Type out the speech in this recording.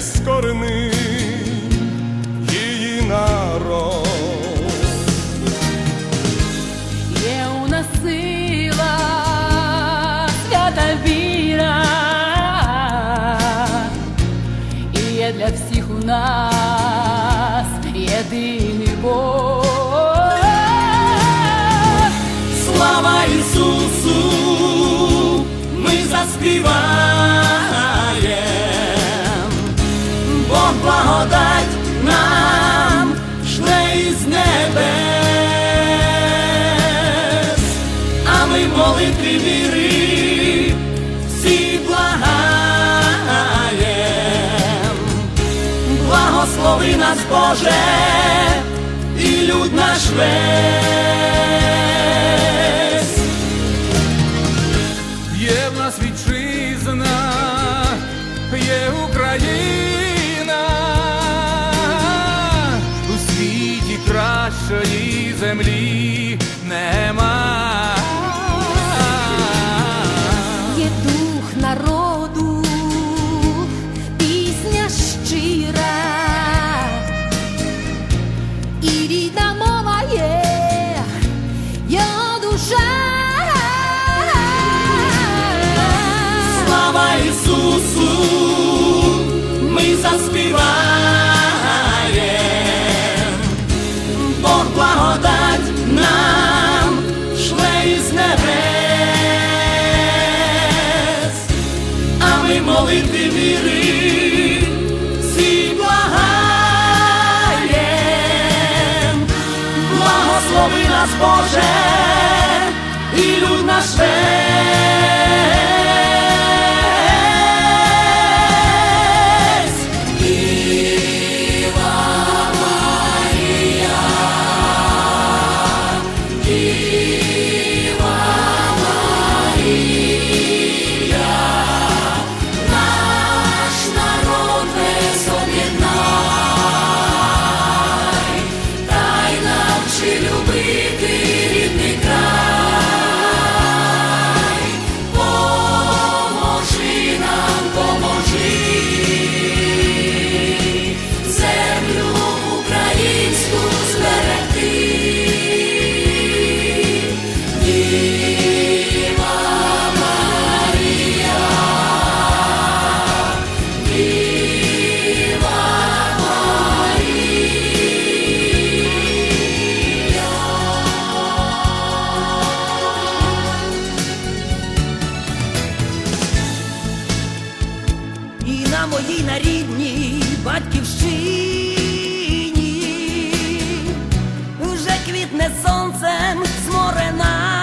і є її народ. Є у нас сила, свята віра, і є для всіх у нас єдиний Бог. Слава Ісусу, ми заспіваєм, благодать нам шле із небес, а ми молитві віри всі благаєм, благослови нас, Боже, і люд наш весь. Є в нас вітчизна, є Україна, кращої землі молитві віри всі благаєм, благослови нас, Боже, і люд наш весь. І на рідній батьківщині. Вже квітне сонцем зморена